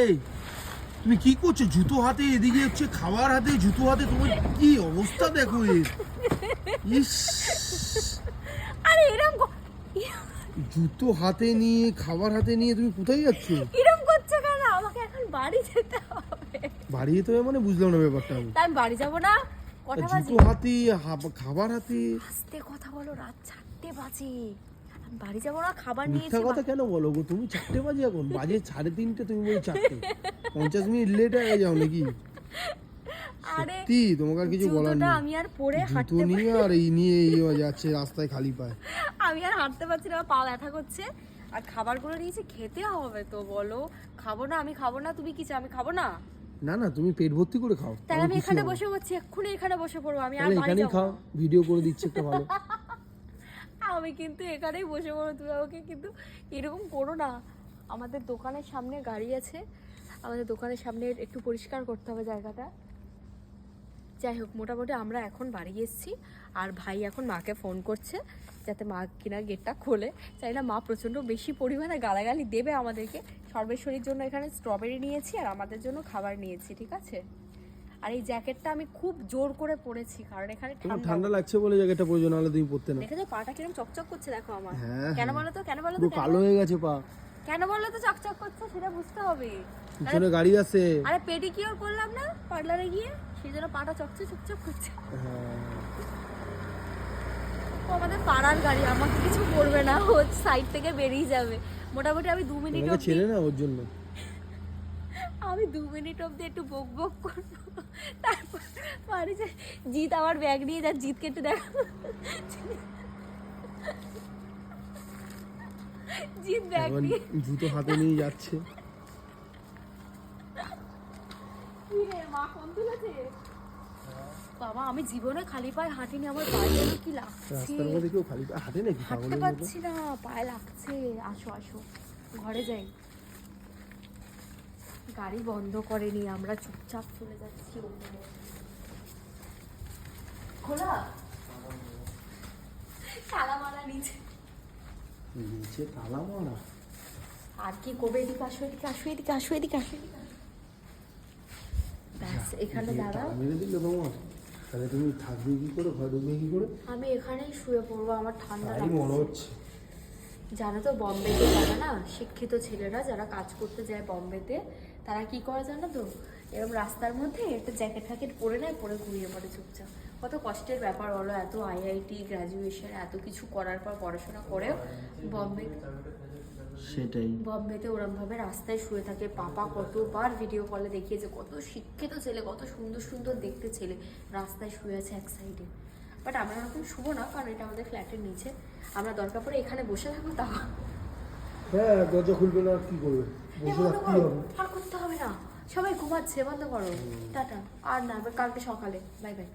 এই তুমি কি করছ? জুতো হাতে এদিকে হচ্ছে খাবার হাতে জুতো হাতে তোমার কি অবস্থা দেখো এর ইস। আরে এরম জুতো হাতে নিয়ে খাবার হাতে নিয়ে তুমি কোথায় যাচ্ছ? এরম করছ কেন? আমাকে এখন বাড়ি যেতে হবে। বাড়ি যেতে হবে মানে বুঝলাম না ব্যাপারটা আমি। তাই বাড়ি যাব না। জুতো হাতে খাবার হাতে। আস্তে কথা বলো রাত চারটে বাজে। বাড়ি যাব না খাবার মিথ্যা কথা কেন বলো গো? তুমি চারটে বাজে এখন বাজে সাড়ে তিনটে তুমি বলি চারটে। পঞ্চাশ মিনিট লেট হয়ে যাও নাকি? সত্যি তোমাকে আর কিছু বলার নেই। আমি আর পরে হাঁটতে নিয়ে আর এই নিয়ে এই যাচ্ছে রাস্তায় খালি পায়। আমি আর হাঁটতে পারছি না পা ব্যথা করছে। আর খাবার খাবারগুলো নিয়েছি খেতে হবে তো বলো। খাব না আমি খাব না তুমি কি চাও আমি খাব না? না না তুমি পেট ভর্তি করে খাও তাহলে আমি এখানে। বসে পড়ছি এক্ষুনি এখানে বসে পড়ব আমি আর বাড়ি যাব খাও ভিডিও করে দিচ্ছি একটা ভালো। আমি কিন্তু এখানেই বসে পড়ব, তুমি আমাকে কিন্তু এরকম করো না। আমাদের দোকানের সামনে গাড়ি আছে, আমাদের দোকানের সামনে একটু পরিষ্কার করতে হবে জায়গাটা। যাই হোক, মোটামুটি আমরা এখন বাড়ি এসেছি, আর ভাই এখন মাকে ফোন করছে, যাতে মা কিনা গেটটা খোলে। চাই না মা প্রচণ্ড বেশি পরিমাণে গালাগালি দেবে আমাদেরকে। সর্বেশ্বরীর জন্য এখানে স্ট্রবেরি নিয়েছি, আর আমাদের জন্য খাবার নিয়েছি, ঠিক আছে? আর এই জ্যাকেটটা আমি খুব জোর করে পরেছি কারণ এখানে ঠান্ডা ঠান্ডা লাগছে বলে জায়গাটা প্রয়োজন হলে তুমি পড়তে না। দেখেছ পাটা কিরম চকচক করছে দেখো আমার। হ্যাঁ, কেন হ্যাঁ। বলো তো কেন বলো তো কালো হয়ে গেছে পা। কেন বলো তো চকচক করছে সেটা বুঝতে হবে। পিছনে গাড়ি আছে। আরে পেডিকিওর করলাম না পার্লারে গিয়ে সেই জন্য পাটা চকচক চকচক করছে। ও আমাদের পাড়ার গাড়ি আমাকে কিছু করবে না ও সাইড থেকে বেরিয়ে যাবে। মোটামুটি আমি দু মিনিট ছেলে না ওর জন্য। আমি দু মিনিট অব্দি একটু বক বক করব। বাড়ি যে জিৎ আমার ব্যাগ নিয়ে যা জিৎকে কেটে দেখো। জিৎ ব্যাগ নিয়ে। জুতো হাতে নিয়ে যাচ্ছে? বাবা আমি জীবনে খালি পায়ে হাঁটিনি আমার পায়ে যেন কি লাগছে? রাস্তার মধ্যে কেউ খালি পা- হাঁটে নাকি হাঁটতে পারছি না পায়ে লাগছে। আসো আসো ঘরে যাই। গাড়ি বন্ধ করেনি আমরা চুপচাপ চলে যাচ্ছি। খোলা? তালা মারা নিচে। নিচে তালা মারা আর কি করবে এদিকে আসো এদিকে আসো এদিকে আসো এদিকে আসো। ব্যাস এখানে দিয়ে দাঁড়াও। মেরে দিল তোমার। তাহলে তুমি থাকবে কি করে ঘরে ঢুকবে কি করে? আমি এখানেই শুয়ে পড়ব আমার ঠান্ডা লাগছে। মনে হচ্ছে। জানো তো বম্বেতে যারা না শিক্ষিত ছেলেরা যারা কাজ করতে যায় বম্বেতে তারা কি করে জানো তো? এরকম রাস্তার মধ্যে একটা জ্যাকেট ফ্যাকেট পরে নেয় পরে ঘুরিয়ে পড়ে চুপচাপ। কত কষ্টের ব্যাপার বলো এত আইআইটি গ্র্যাজুয়েশন এত কিছু করার পর পড়াশোনা করেও বম্বে সেটাই। বম্বেতে ওরমভাবে রাস্তায় শুয়ে থাকে। পাপা কতবার ভিডিও কলে দেখিয়েছে কত শিক্ষিত ছেলে কত সুন্দর সুন্দর দেখতে ছেলে। রাস্তায় শুয়ে আছে এক সাইডে বাট আমরা এরকম শুভ না কারণ এটা আমাদের ফ্ল্যাটের নিচে। আমরা দরকার পড়ে এখানে বসে থাকব তা হ্যাঁ দরজা খুলবে না কি করবে? বসে রাখতে হবে। আর করতে হবে না। সবাই ঘুমাচ্ছে বন্ধ করো। টাটা। আর না কালকে সকালে। Bye bye.